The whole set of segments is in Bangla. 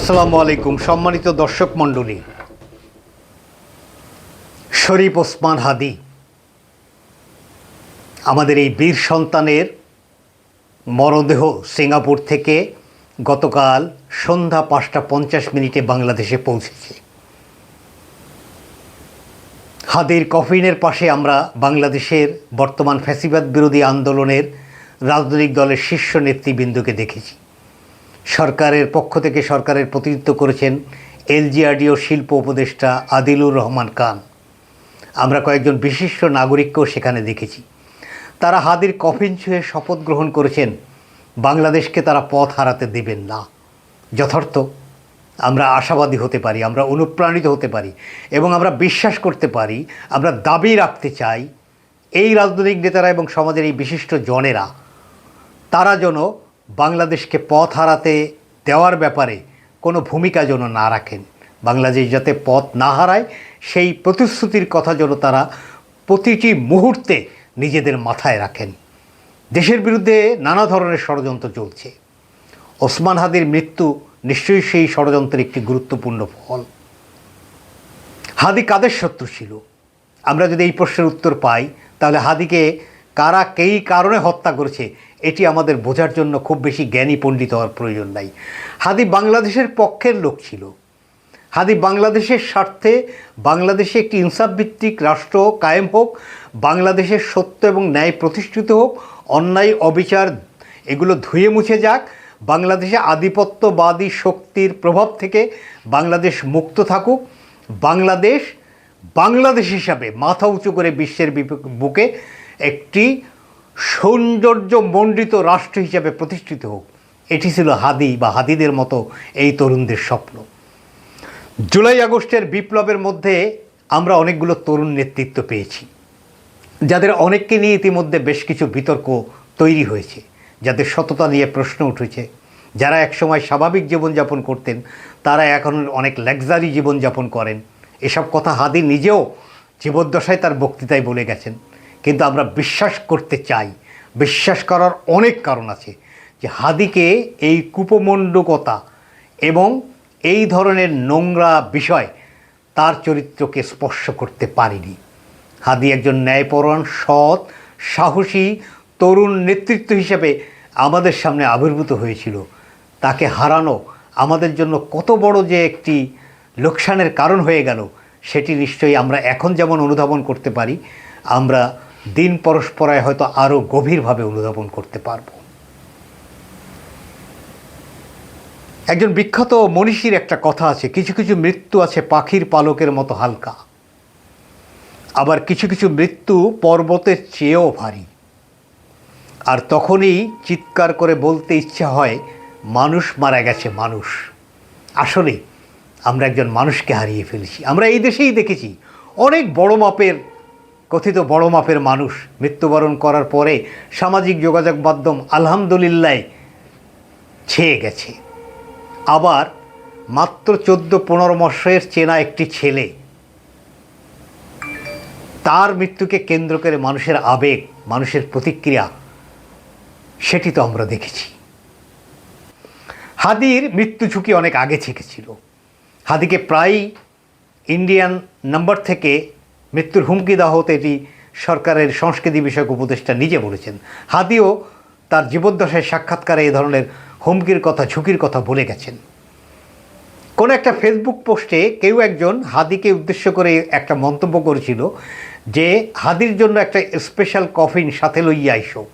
আসসালামু আলাইকুম, সম্মানিত দর্শক মণ্ডলী। শরীফ ওসমান হাদি, আমাদের এই বীর সন্তানের মরদেহ সিঙ্গাপুর থেকে গতকাল সন্ধ্যা পাঁচটা পঞ্চাশ মিনিটে বাংলাদেশে পৌঁছেছে। হাদির কফিনের পাশে আমরা বাংলাদেশের বর্তমান ফ্যাসিবাদ বিরোধী আন্দোলনের রাজনৈতিক দলের শীর্ষ নেতৃবৃন্দকে দেখেছি। সরকারের পক্ষ থেকে সরকারের প্রতিনিধিত্ব করেছেন এলজিআরডিও শিল্প উপদেষ্টা আদিলুর রহমান খান। আমরা কয়েকজন বিশিষ্ট নাগরিককেও সেখানে দেখেছি। তারা হাদির কফিন ছুঁয়ে শপথ গ্রহণ করেছেন, বাংলাদেশকে তারা পথ হারাতে দেবেন না। যথার্থ আমরা আশাবাদী হতে পারি, আমরা অনুপ্রাণিত হতে পারি এবং আমরা বিশ্বাস করতে পারি, আমরা দাবি রাখতে চাই, এই রাজনৈতিক নেতারা এবং সমাজের এই বিশিষ্ট জনেরা, তারা যেন বাংলাদেশকে পথ হারাতে দেওয়ার ব্যাপারে কোনো ভূমিকা যেন না রাখেন। বাংলাদেশ যাতে পথ না হারায়, সেই প্রতিশ্রুতির কথা যেন তারা প্রতিটি মুহূর্তে নিজেদের মাথায় রাখেন। দেশের বিরুদ্ধে নানা ধরনের ষড়যন্ত্র চলছে। ওসমান হাদির মৃত্যু নিশ্চয়ই সেই ষড়যন্ত্রের একটি গুরুত্বপূর্ণ ফল। হাদি কাদের শত্রু ছিল? আমরা যদি এই প্রশ্নের উত্তর পাই, তাহলে হাদিকে কারা কেই কারণে হত্যা করেছে, এটি আমাদের বোঝার জন্য খুব বেশি জ্ঞানী পণ্ডিত হওয়ার প্রয়োজন নাই। হাদি বাংলাদেশের পক্ষের লোক ছিল। হাদি বাংলাদেশের স্বার্থে বাংলাদেশে একটি ইনসাফভিত্তিক রাষ্ট্র কায়েম হোক, বাংলাদেশের সত্য এবং ন্যায় প্রতিষ্ঠিত হোক, অন্যায়, অবিচার এগুলো ধুয়ে মুছে যাক, বাংলাদেশে আধিপত্যবাদী শক্তির প্রভাব থেকে বাংলাদেশ মুক্ত থাকুক, বাংলাদেশ বাংলাদেশ হিসাবে মাথা উঁচু করে বিশ্বের বুকে একটি সৌন্দর্য মণ্ডিত রাষ্ট্র হিসাবে প্রতিষ্ঠিত হোক। এটি ছিল হাদি বা হাদিদের মতো এই তরুণদের স্বপ্ন। জুলাই আগস্টের বিপ্লবের মধ্যে আমরা অনেকগুলো তরুণ নেতৃত্ব পেয়েছি। যাদের অনেককে নিয়ে ইতিমধ্যে বেশ কিছু বিতর্ক তৈরি হয়েছে, যাদের সততা নিয়ে প্রশ্ন উঠেছে। যারা একসময় স্বাভাবিক জীবনযাপন করতেন, তারা এখন অনেক লাক্সারি জীবনযাপন করেন। এসব কথা হাদি নিজেও জীবদ্দশায় তার বক্তৃতায় বলে গেছেন। কিন্তু আমরা বিশ্বাস করতে চাই। বিশ্বাস করার অনেক কারণ আছে যে হাদিকে এই কুপমণ্ডকতা এবং এই ধরনের নোংরা বিষয় তার চরিত্রকে স্পর্শ করতে পারিনি। হাদি একজন ন্যায়পরায়ণ, সৎ, সাহসী, তরুণ নেতৃত্ব হিসেবে আমাদের সামনে আবির্ভূত হয়েছিল। তাকে হারানো আমাদের জন্য কত বড় যে একটি লোকসানের কারণ হয়ে গেল, সেটি নিশ্চয়ই আমরা এখন যেমন অনুধাবন করতে পারি, আমরা দিন পরস্পরায় হয়তো আরও গভীরভাবে অনুধাবন করতে পারব। একজন বিখ্যাত মনীষীর একটা কথা আছে, কিছু কিছু মৃত্যু আছে পাখির পালকের মতো হালকা। আবার কিছু কিছু মৃত্যু পর্বতের চেয়েও ভারী। আর তখনই চিৎকার করে বলতে ইচ্ছা হয়, মানুষ মারা গেছে, মানুষ। আসলে আমরা একজন মানুষকে হারিয়ে ফেলেছি। আমরা এই দেশেই দেখেছি, অনেক বড় মাপের কথিত বড় মাপের মানুষ মৃত্যুবরণ করার পরে সামাজিক যোগাযোগ মাধ্যম আলহামদুলিল্লাহ ছেয়ে গেছে। আবার মাত্র চোদ্দ পনেরো মাসের চেনা একটি ছেলে, তার মৃত্যুকে কেন্দ্র করে মানুষের আবেগ, মানুষের প্রতিক্রিয়া, সেটি তো আমরা দেখেছি। হাদির মৃত্যু ঝুঁকি অনেক আগে থেকে ছিল হাদিকে প্রায়ই ইন্ডিয়ান নাম্বার থেকে মৃত্যুর হুমকি দেওয়া হতে এটি সরকারের সংস্কৃতি বিষয়ক উপদেষ্টা নিজে বলেছেন। হাদিও তার জীবদ্দশায় সাক্ষাৎকারে এই ধরনের হুমকির কথা, ঝুঁকির কথা বলে গেছেন। কোনো একটা ফেসবুক পোস্টে কেউ একজন হাদিকে উদ্দেশ্য করে একটা মন্তব্য করেছিল যে, হাদির জন্য একটা স্পেশাল কফিন সাথে লইয়া আইসো।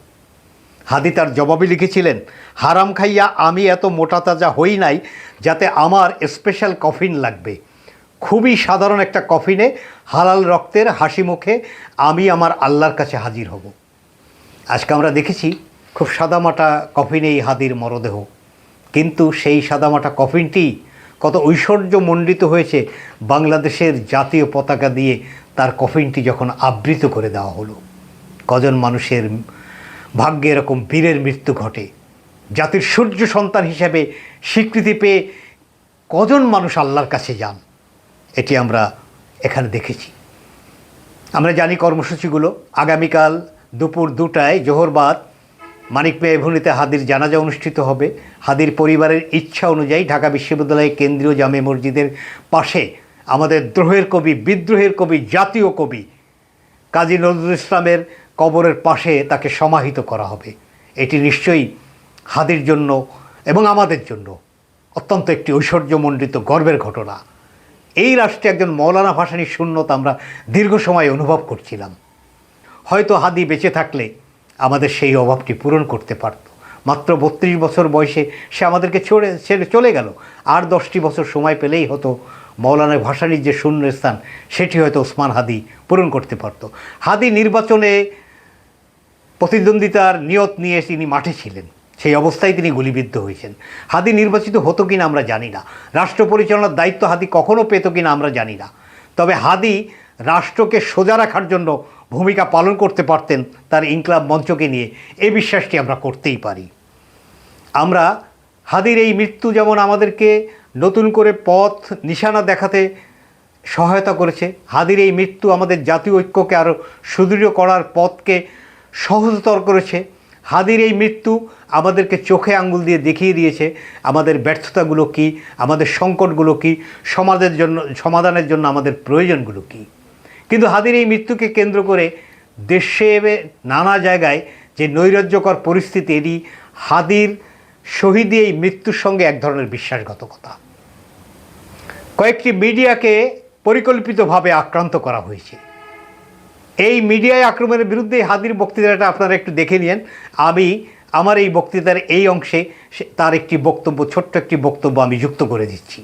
হাদি তার জবাবে লিখেছিলেন, হারাম খাইয়া আমি এত মোটা তাজা হই নাই যাতে আমার স্পেশাল কফিন লাগবে। খুবই সাধারণ একটা কফিনে হালাল রক্তের হাসি মুখে আমি আমার আল্লাহর কাছে হাজির হব। আজকে আমরা দেখেছি খুব সাদামাটা কফিনে এই হাদির মরদেহ। কিন্তু সেই সাদামাটা কফিনটি কত ঐশ্বর্যমণ্ডিত হয়েছে, বাংলাদেশের জাতীয় পতাকা দিয়ে তার কফিনটি যখন আবৃত করে দেওয়া হলো। কজন মানুষের ভাগ্যে এরকম বীরের মৃত্যু ঘটে। জাতির সূর্য সন্তান হিসেবে স্বীকৃতি পেয়ে কজন মানুষ আল্লাহর কাছে যান? এটি আমরা এখানে দেখেছি। আমরা জানি কর্মসূচিগুলো। আগামীকাল দুপুর দুটায় জোহরবাদ মানিক মেহভূমিতে হাদির জানাজা অনুষ্ঠিত হবে। হাদির পরিবারের ইচ্ছা অনুযায়ী ঢাকা বিশ্ববিদ্যালয়ের কেন্দ্রীয় জামে মসজিদের পাশে আমাদের দ্রোহের কবি, বিদ্রোহের কবি, জাতীয় কবি কাজী নজরুল ইসলামের কবরের পাশে তাকে সমাহিত করা হবে। এটি নিশ্চয়ই হাদির জন্য এবং আমাদের জন্য অত্যন্ত একটি ঐশ্বর্যমণ্ডিত গর্বের ঘটনা। এই রাষ্ট্রে একজন মৌলানা ভাসানির শূন্যতা আমরা দীর্ঘ সময় অনুভব করছিলাম। হয়তো হাদি বেঁচে থাকলে আমাদের সেই অভাবটি পূরণ করতে পারত। মাত্র বত্রিশ বছর বয়সে সে আমাদেরকে ছেড়ে ছেড়ে চলে গেল। আর দশটি বছর সময় পেলেই হতো মৌলানা ভাসানির যে শূন্য স্থান, সেটি হয়তো ওসমান হাদি পূরণ করতে পারত। হাদি নির্বাচনে প্রতিদ্বন্দ্বিতার নিয়ত নিয়ে তিনি মাঠে ছিলেন। সেই অবস্থায় তিনি গুলিবিদ্ধ হয়েছেন। হাদি নির্বাচিত হতো কিনা আমরা জানি না। রাষ্ট্র পরিচালনার দায়িত্ব হাদি কখনও পেত কিনা আমরা জানি না। তবে হাদি রাষ্ট্রকে সোজা রাখার জন্য ভূমিকা পালন করতে পারতেন তার ইনকলাব মঞ্চকে নিয়ে। এই বিশ্বাসটি আমরা করতেই পারি। আমরা হাদির এই মৃত্যু যেমন আমাদেরকে নতুন করে পথ, নিশানা দেখাতে সহায়তা করেছে, হাদির এই মৃত্যু আমাদের জাতীয় ঐক্যকে আরও সুদৃঢ় করার পথকে সহজতর করেছে। হাদির এই মৃত্যু আমাদেরকে চোখে আঙ্গুল দিয়ে দেখিয়ে দিয়েছে। আমাদের ব্যর্থতাগুলো কী? আমাদের সংকটগুলো কী? সমাজের জন্য, সমাধানের জন্য আমাদের প্রয়োজনগুলো কী? কিন্তু হাদির এই মৃত্যুকে কেন্দ্র করে দেশে নানা জায়গায় যে নৈরাজ্যকর পরিস্থিতি, এটি হাদির শহীদি এই মৃত্যুর সঙ্গে এক ধরনের বিশ্বাসঘাতকতা। কয়েকটি মিডিয়াকে পরিকল্পিতভাবে আক্রান্ত করা হয়েছে। এই মিডিয়ায় আক্রমণের বিরুদ্ধে হাদির বক্তৃতাটা আপনারা একটু দেখে নিন আমি আমার এই বক্তৃতার এই অংশে তার একটি বক্তব্য ছোট্ট একটি বক্তব্য আমি যুক্ত করে দিচ্ছি।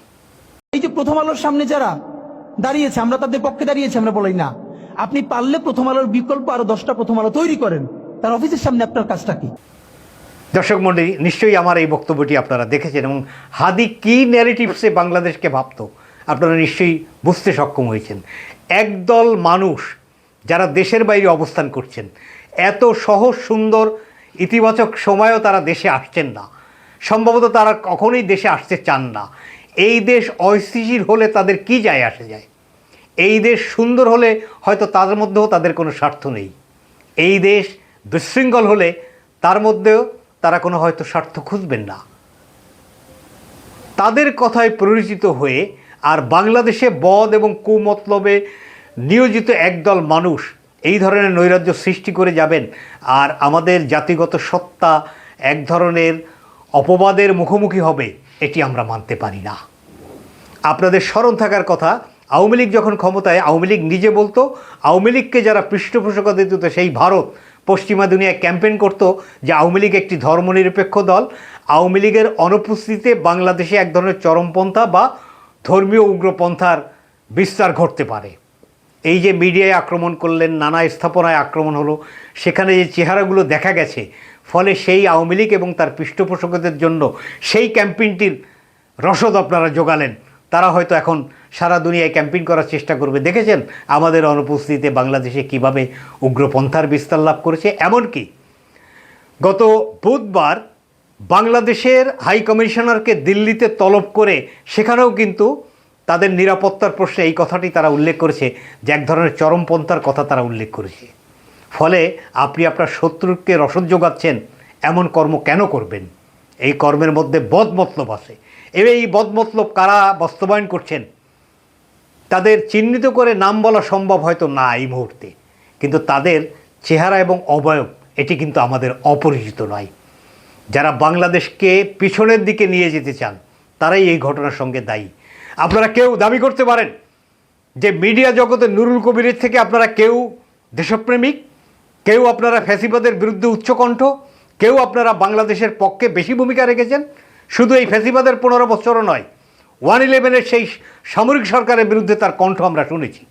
এই যে প্রথম আলোর সামনে যারা দাঁড়িয়েছে আমরা তাদের পক্ষে দাঁড়িয়েছি আমরা বলি না। আপনি পারলে প্রথম আলোর বিকল্প আরও দশটা প্রথম আলো তৈরি করেন। তার অফিসের সামনে আপনার কাজটা কি? দর্শক মন্ডলী নিশ্চয়ই আমার এই বক্তব্যটি আপনারা দেখেছেন এবং হাদি কী ন্যারেটিভসে বাংলাদেশকে ভাবত আপনারা নিশ্চয়ই বুঝতে সক্ষম হয়েছেন। একদল মানুষ যারা দেশের বাইরে অবস্থান করছেন, এত সহজ, সুন্দর, ইতিবাচক সময়ও তারা দেশে আসছেন না। সম্ভবত তারা কখনোই দেশে আসতে চান না। এই দেশ অস্থিতিশীল হলে তাদের কি যায় আসে যায়? এই দেশ সুন্দর হলে হয়তো তাদের মধ্যেও তাদের কোনো স্বার্থ নেই। এই দেশ বিশৃঙ্খল হলে তার মধ্যেও তারা কোনো হয়তো স্বার্থ খুঁজবেন না। তাদের কথায় পরিচিত হয়ে আর বাংলাদেশে বদ এবং কুমতলবে নিয়োজিত একদল মানুষ এই ধরনের নৈরাজ্য সৃষ্টি করে যাবেন আর আমাদের জাতিগত সত্তা এক ধরনের অপবাদের মুখোমুখি হবে, এটি আমরা মানতে পারি না। আপনাদের স্মরণ থাকার কথা, আওয়ামী লীগ যখন ক্ষমতায়, আওয়ামী লীগ নিজে বলতো, আওয়ামী লীগকে যারা পৃষ্ঠপোষকতা দিত সেই ভারত পশ্চিমা দুনিয়ায় ক্যাম্পেইন করতো যে আওয়ামী লীগ একটি ধর্মনিরপেক্ষ দল। আওয়ামী লীগের অনুপস্থিতিতে বাংলাদেশে এক ধরনের চরমপন্থা বা ধর্মীয় উগ্রপন্থার বিস্তার ঘটতে পারে। এই যে মিডিয়ায় আক্রমণ করলেন, নানা স্থাপনায় আক্রমণ হলো, সেখানে যে চেহারাগুলো দেখা গেছে, ফলে সেই আওয়ামী লীগ এবং তার পৃষ্ঠপোষকদের জন্য সেই ক্যাম্পেইনটির রসদ আপনারা জোগালেন। তারা হয়তো এখন সারা দুনিয়ায় ক্যাম্পেইন করার চেষ্টা করবে। দেখেছেন আমাদের অনুপস্থিতিতে বাংলাদেশে কীভাবে উগ্রপন্থার বিস্তার লাভ করেছে? এমনকি গত বুধবার বাংলাদেশের হাই কমিশনারকে দিল্লিতে তলব করে সেখানেও কিন্তু তাদের নিরাপত্তার প্রশ্নে এই কথাটি তারা উল্লেখ করেছে যে এক ধরনের চরমপন্থার কথা তারা উল্লেখ করেছে। ফলে আপনি আপনার শত্রুকে রসদ যোগাচ্ছেন, এমন কর্ম কেন করবেন? এই কর্মের মধ্যে বদমতলব আছে। এই বদমতলব কারা বাস্তবায়ন করছেন? তাদের চিহ্নিত করে নাম বলা সম্ভব হয়তো না এই মুহূর্তে, কিন্তু তাদের চেহারা এবং অবয়ব, এটি কিন্তু আমাদের অপরিচিত নয়। যারা বাংলাদেশকে পিছনের দিকে নিয়ে যেতে চান, তারাই এই ঘটনার সঙ্গে দায়ী। আপনারা কেউ দাবি করতে পারেন যে মিডিয়া জগতে নুরুল কবিরের থেকে আপনারা কেউ দেশপ্রেমিক, কেউ আপনারা ফ্যাসিবাদের বিরুদ্ধে উচ্চকণ্ঠ, কেউ আপনারা বাংলাদেশের পক্ষে বেশি ভূমিকা রেখেছেন, শুধু এই ফ্যাসিবাদের পনেরো বছরও নয়, ওয়ান ইলেভেনের সেই সামরিক সরকারের বিরুদ্ধে তার কণ্ঠ আমরা শুনেছি।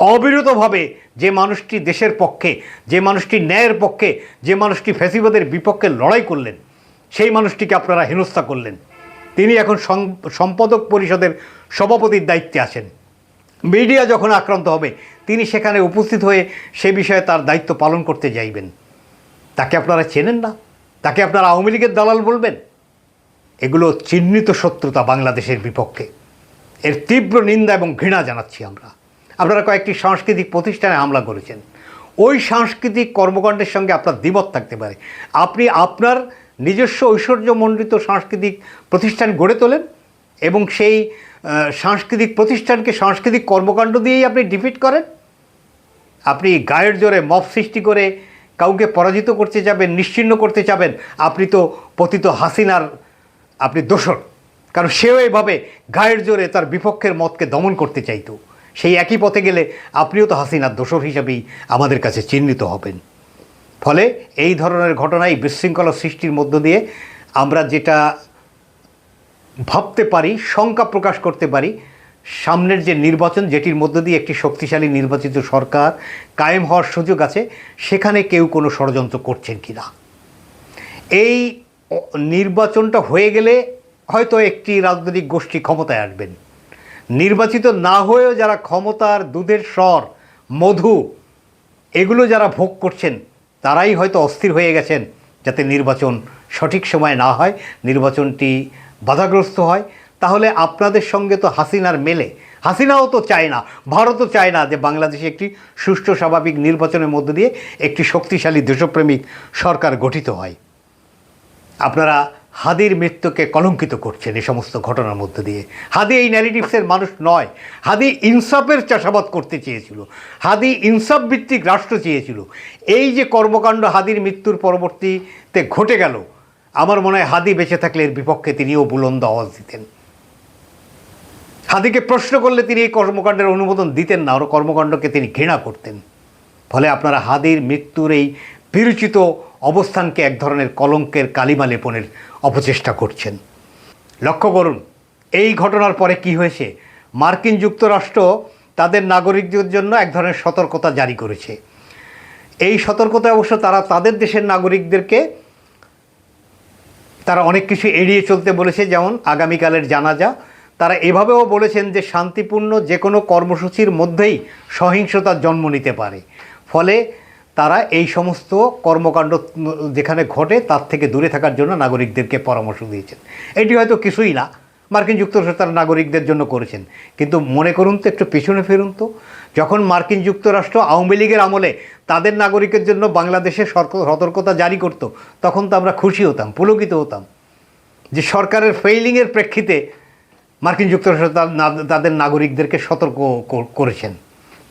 অবিরতভাবে যে মানুষটি দেশের পক্ষে, যে মানুষটি ন্যায়ের পক্ষে, যে মানুষটি ফ্যাসিবাদের বিপক্ষে লড়াই করলেন, সেই মানুষটিকে আপনারা হেনস্থা করলেন। তিনি এখন সম্পাদক পরিষদের সভাপতির দায়িত্বে আছেন। মিডিয়া যখন আক্রান্ত হবে, তিনি সেখানে উপস্থিত হয়ে সে বিষয়ে তার দায়িত্ব পালন করতে যাইবেন। তাকে আপনারা চেনেন না? তাকে আপনারা আওয়ামী লীগের দালাল বলবেন? এগুলো চিহ্নিত শত্রুতা বাংলাদেশের বিপক্ষে। এর তীব্র নিন্দা এবং ঘৃণা জানাচ্ছি আমরা। আপনারা কয়েকটি সাংস্কৃতিক প্রতিষ্ঠানে হামলা করেছেন। ওই সাংস্কৃতিক কর্মকাণ্ডের সঙ্গে আপনার দ্বিমত থাকতে পারে। আপনি আপনার নিজস্ব ঐশ্বর্যমণ্ডিত সাংস্কৃতিক প্রতিষ্ঠান গড়ে তোলেন এবং সেই সাংস্কৃতিক প্রতিষ্ঠানকে সাংস্কৃতিক কর্মকাণ্ড দিয়েই আপনি ডিফিট করেন। আপনি গায়ের জোরে মব সৃষ্টি করে কাউকে পরাজিত করতে যাবেন নিশ্চিহ্ন করতে যাবেন, আপনি তো পতিত হাসিনার, আপনি দোষর। কারণ সেও এভাবে গায়ের জোরে তার বিপক্ষের মতকে দমন করতে চাইতো। সেই একই পথে গেলে আপনিও তো হাসিনার দোষর হিসাবেই আমাদের কাছে চিহ্নিত হবেন। ফলে এই ধরনের ঘটনায় বিশৃঙ্খলা সৃষ্টির মধ্য দিয়ে আমরা যেটা ভাবতে পারি, শঙ্কা প্রকাশ করতে পারি, সামনের যে নির্বাচন যেটির মধ্য দিয়ে একটি শক্তিশালী নির্বাচিত সরকার কায়েম হওয়ার সুযোগ আছে, সেখানে কেউ কোনো ষড়যন্ত্র করছেন কি না এই নির্বাচনটা হয়ে গেলে হয়তো একটি রাজনৈতিক গোষ্ঠী ক্ষমতায় আসবেন। নির্বাচিত না হয়েও যারা ক্ষমতার দুধের স্বর, মধু, এগুলো যারা ভোগ করছেন তারাই হয়তো অস্থির হয়ে গেছেন যাতে নির্বাচন সঠিক সময় না হয়, নির্বাচনটি বাধাগ্রস্ত হয়। তাহলে আপনাদের সঙ্গে তো হাসিনার মেলে। হাসিনাও তো চায় না, ভারতও চায় না যে বাংলাদেশে একটি সুষ্ঠু, স্বাভাবিক নির্বাচনের মধ্য দিয়ে একটি শক্তিশালী দেশপ্রেমিক সরকার গঠিত হয়। আপনারা হাদির মৃত্যুকে কলঙ্কিত করছেন এই সমস্ত ঘটনার মধ্যে দিয়ে। হাদি এই ন্যারেটিভসের মানুষ নয়। হাদি ইনসাফের চাষাবাদ করতে চেয়েছিল। হাদি ইনসাফ ভিত্তিক রাষ্ট্র চেয়েছিল। এই যে কর্মকাণ্ড হাদির মৃত্যুর পরবর্তীতে ঘটে গেল, আমার মনে হয় হাদি বেঁচে থাকলে এর বিপক্ষে তিনিও বুলন্দ আওয়াজ দিতেন। হাদিকে প্রশ্ন করলে তিনি এই কর্মকাণ্ডের অনুমোদন দিতেন না ওর কর্মকাণ্ডকে তিনি ঘৃণা করতেন। ফলে আপনারা হাদির মৃত্যুর এই বিরচিত অবস্থানকে এক ধরনের কলঙ্কের কালিমা লেপনের অপচেষ্টা করছেন। লক্ষ্য করুন, এই ঘটনার পরে কি হয়েছে? মার্কিন যুক্তরাষ্ট্র তাদের নাগরিকদের জন্য এক ধরনের সতর্কতা জারি করেছে। এই সতর্কতা অবশ্য তারা তাদের দেশের নাগরিকদেরকে তারা অনেক কিছু এড়িয়ে চলতে বলেছে, যেমন আগামীকালের জানাজা। তারা এভাবেও বলেছেন যে শান্তিপূর্ণ যে কোনো কর্মসূচির মধ্যেই সহিংসতার জন্ম নিতে পারে। ফলে তারা এই সমস্ত কর্মকাণ্ড যেখানে ঘটে, তার থেকে দূরে থাকার জন্য নাগরিকদেরকে পরামর্শ দিয়েছেন। এটি হয়তো কিছুই না, মার্কিন যুক্তরাষ্ট্র তার নাগরিকদের জন্য করেছেন। কিন্তু মনে করুন তো, একটু পেছনে ফেরুন তো, যখন মার্কিন যুক্তরাষ্ট্র আওয়ামী লীগের আমলে তাদের নাগরিকের জন্য বাংলাদেশে সতর্কতা জারি করত, তখন তো আমরা খুশি হতাম, পুলকিত হতাম। যে সরকারের ফেইলিংয়ের প্রেক্ষিতে মার্কিন যুক্তরাষ্ট্র তার তাদের নাগরিকদেরকে সতর্ক করেছেন।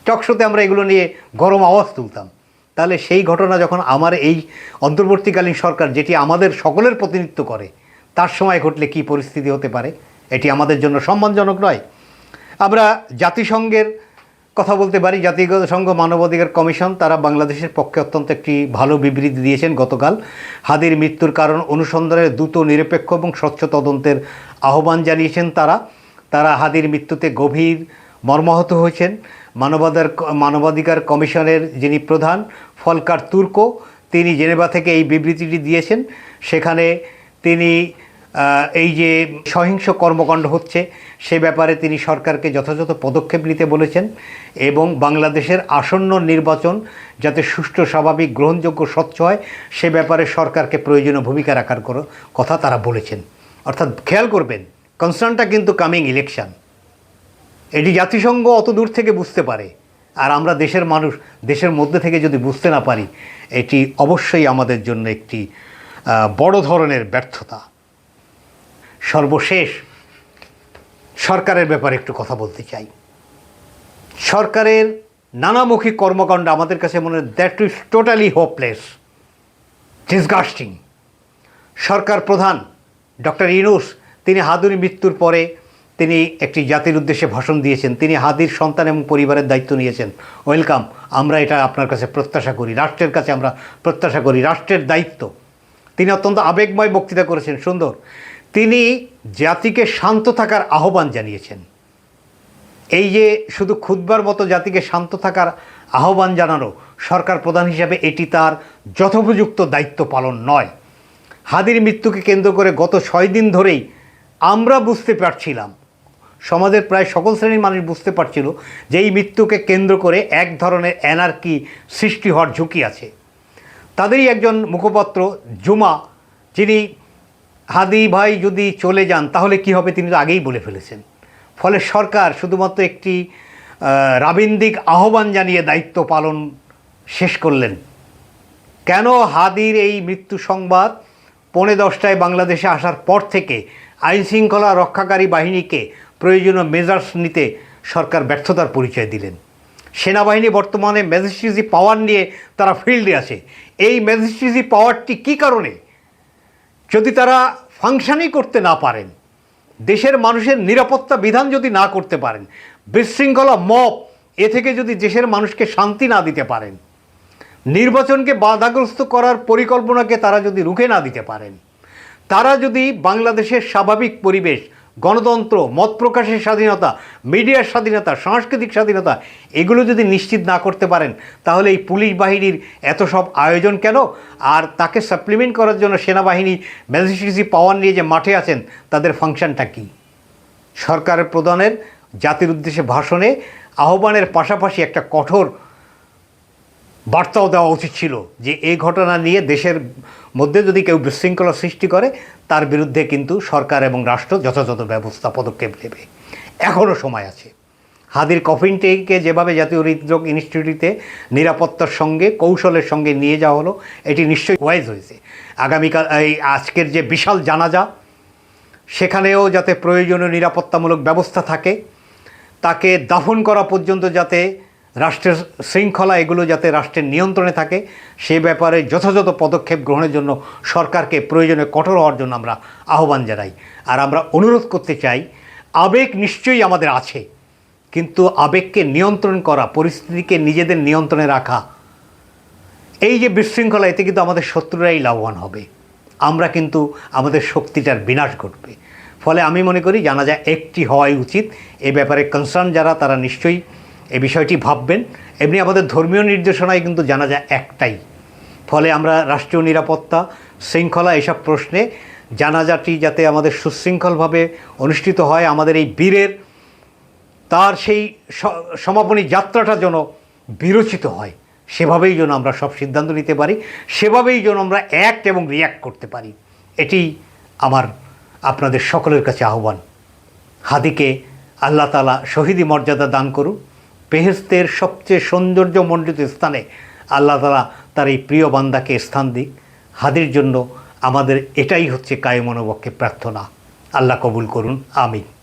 টকশোতে আমরা এগুলো নিয়ে গরম আওয়াজ তুলতাম। তাহলে সেই ঘটনা যখন আমার এই অন্তর্বর্তীকালীন সরকার, যেটি আমাদের সকলের প্রতিনিধিত্ব করে, তার সময় ঘটলে কি পরিস্থিতি হতে পারে? এটি আমাদের জন্য সম্মানজনক নয়। আমরা জাতিসংঘের কথা বলতে পারি, জাতিসংঘ মানবাধিকার কমিশন, তারা বাংলাদেশের পক্ষে অত্যন্ত একটি ভালো বিবৃতি দিয়েছেন গতকাল। হাদির মৃত্যুর কারণ অনুসন্ধানের দ্রুত, নিরপেক্ষ এবং স্বচ্ছ তদন্তের আহ্বান জানিয়েছেন তারা। তারা হাদির মৃত্যুতে গভীর মর্মাহত হয়েছেন। মানবাধিকার মানবাধিকার কমিশনের যিনি প্রধান, ফলকার তুর্কো, তিনি জেনেভা থেকে এই বিবৃতিটি দিয়েছেন। সেখানে তিনি এই যে সহিংস কর্মকাণ্ড হচ্ছে, সে ব্যাপারে তিনি সরকারকে যথাযথ পদক্ষেপ নিতে বলেছেন এবং বাংলাদেশের আসন্ন নির্বাচন যাতে সুষ্ঠু, স্বাভাবিক, গ্রহণযোগ্য, স্বচ্ছ হয়, সে ব্যাপারে সরকারকে প্রয়োজনীয় ভূমিকা রাখার কথা তারা বলেছেন। অর্থাৎ খেয়াল করবেন, কনসার্নটা কিন্তু কামিং ইলেকশন। এটি জাতিসংঘ অত দূর থেকে বুঝতে পারে। আর আমরা দেশের মানুষ, দেশের মধ্যে থেকে যদি বুঝতে না পারি, এটি অবশ্যই আমাদের জন্য একটি বড় ধরনের ব্যর্থতা। সর্বশেষ সরকারের ব্যাপারে একটু কথা বলতে চাই। সরকারের নানামুখী কর্মকাণ্ড আমাদের কাছে মনে হয় that is totally hopeless disgusting সরকার প্রধান ডক্টর ইনুস তিনি হাদুরি মৃত্যুর পরে তিনি একটি জাতির উদ্দেশ্যে ভাষণ দিয়েছেন। তিনি হাদির সন্তান এবং পরিবারের দায়িত্ব নিয়েছেন। ওয়েলকাম, আমরা এটা আপনার কাছে প্রত্যাশা করি। রাষ্ট্রের কাছে আমরা প্রত্যাশা করি। রাষ্ট্রের দায়িত্ব। তিনি অত্যন্ত আবেগময় বক্তৃতা করেছেন, সুন্দর। তিনি জাতিকে শান্ত থাকার আহ্বান জানিয়েছেন। এই যে শুধু খুদবার মতো জাতিকে শান্ত থাকার আহ্বান জানানো, সরকার প্রধান হিসাবে এটি তার যথোপযুক্ত দায়িত্ব পালন নয়। হাদির মৃত্যুকে কেন্দ্র করে গত ছয় দিন ধরেই আমরা বুঝতে পারছিলাম সমাজের প্রায় সকল শ্রেণির মানুষ বুঝতে পারছিল যে এই মৃত্যুকে কেন্দ্র করে এক ধরনের অ্যানার্কি সৃষ্টি হওয়ার ঝুঁকি আছে। তাদেরই একজন মুখপাত্র জুমা, যিনি, হাদি ভাই যদি চলে যান, তাহলে কি হবে? তিনি তো আগেই বলে ফেলেছেন। ফলে সরকার শুধুমাত্র একটি রাবিন্দিক আহ্বান জানিয়ে দায়িত্ব পালন শেষ করলেন। কেন হাদির এই মৃত্যু সংবাদ? পৌনে দশটায় বাংলাদেশে আসার পর থেকে আইনশৃঙ্খলা রক্ষাকারী বাহিনীকে প্রয়োজনীয় মেজার্স নিতে সরকার ব্যর্থতার পরিচয় দিলেন। সেনাবাহিনী বর্তমানে ম্যাজিস্ট্রেসি পাওয়ার নিয়ে তারা ফিল্ডে আছে। এই ম্যাজিস্ট্রেসি পাওয়ারটি কী কারণে? যদি তারা ফাংশনই করতে না পারেন, দেশের মানুষের নিরাপত্তা বিধান যদি না করতে পারেন, বিশৃঙ্খলা মপ এ থেকে যদি দেশের মানুষকে শান্তি না দিতে পারেন, নির্বাচনকে বাধাগ্রস্ত করার পরিকল্পনাকে তারা যদি রুখে না দিতে পারেন, তারা যদি বাংলাদেশের স্বাভাবিক পরিবেশ গণতন্ত্র, মত প্রকাশের স্বাধীনতা, মিডিয়ার স্বাধীনতা, সাংস্কৃতিক স্বাধীনতা, এগুলো যদি নিশ্চিত না করতে পারেন, তাহলে এই পুলিশ বাহিনীর এত সব আয়োজন কেন? আর তাকে সাপ্লিমেন্ট করার জন্য সেনাবাহিনী ম্যাজিস্ট্রেসি পাওয়ার নিয়ে যে মাঠে আছেন, তাদের ফাংশনটা কী? সরকারের প্রধানের জাতির উদ্দেশ্যে ভাষণে আহ্বানের পাশাপাশি একটা কঠোর বার্তাও দেওয়া উচিত ছিল যে এই ঘটনা নিয়ে দেশের মধ্যে যদি কেউ বিশৃঙ্খলা সৃষ্টি করে, তার বিরুদ্ধে কিন্তু সরকার এবং রাষ্ট্র যথাযথ ব্যবস্থা, পদক্ষেপ নেবে। এখনও সময় আছে। হাদির কফিনটিকে যেভাবে জাতীয় হৃদরোগ ইনস্টিটিউটে নিরাপত্তার সঙ্গে, কৌশলের সঙ্গে নিয়ে যাওয়া হলো, এটি নিশ্চয়ই ওয়াইজ হয়েছে। আগামীকাল, এই আজকের যে বিশাল জানাজা, সেখানেও যাতে প্রয়োজনীয় নিরাপত্তামূলক ব্যবস্থা থাকে, তাকে দাফন করা পর্যন্ত যাতে রাষ্ট্রের শৃঙ্খলা এগুলো যাতে রাষ্ট্রের নিয়ন্ত্রণে থাকে, সে ব্যাপারে যথাযথ পদক্ষেপ গ্রহণের জন্য সরকারকে প্রয়োজনে কঠোর হওয়ার জন্য আমরা আহ্বান জানাই। আর আমরা অনুরোধ করতে চাই, আবেগ নিশ্চয়ই আমাদের আছে, কিন্তু আবেগকে নিয়ন্ত্রণ করা, পরিস্থিতিকে নিজেদের নিয়ন্ত্রণে রাখা, এই যে বিশৃঙ্খলা, এতে কিন্তু আমাদের শত্রুরাই লাভবান হবে। আমরা কিন্তু আমাদের শক্তিটার বিনাশ ঘটবে। ফলে আমি মনে করি, জানা যায় একটি হওয়াই উচিত। এ ব্যাপারে কনসার্ন যারা, তারা নিশ্চয়ই এই বিষয়টি ভাববেন। এমনি আমাদের ধর্মীয় নির্দেশনায় কিন্তু জানা যায় একটাই। ফলে আমরা রাষ্ট্রীয় নিরাপত্তা, শৃঙ্খলা এসব প্রশ্নে জানাজাটি যাতে আমাদের সুশৃঙ্খলভাবে অনুষ্ঠিত হয়, আমাদের এই বীরের তার সেই সমাপনী যাত্রাটা যেন বিরচিত হয়, সেভাবেই যেন আমরা সব সিদ্ধান্ত নিতে পারি, সেভাবেই যেন আমরা অ্যাক্ট এবং রিয়্যাক্ট করতে পারি। এটি আমার আপনাদের সকলের কাছে আহ্বান। হাদিকে আল্লাহ তালা শহীদি মর্যাদা দান করুন বেহেস্তের সবচেয়ে সৌন্দর্যমণ্ডিত স্থানে আল্লাহ তালা তার এই প্রিয় বান্দাকে স্থান দিক। হাদির জন্য আমাদের এটাই হচ্ছে কায়ে মনোবক্ষে প্রার্থনা। আল্লাহ কবুল করুন। আমিন।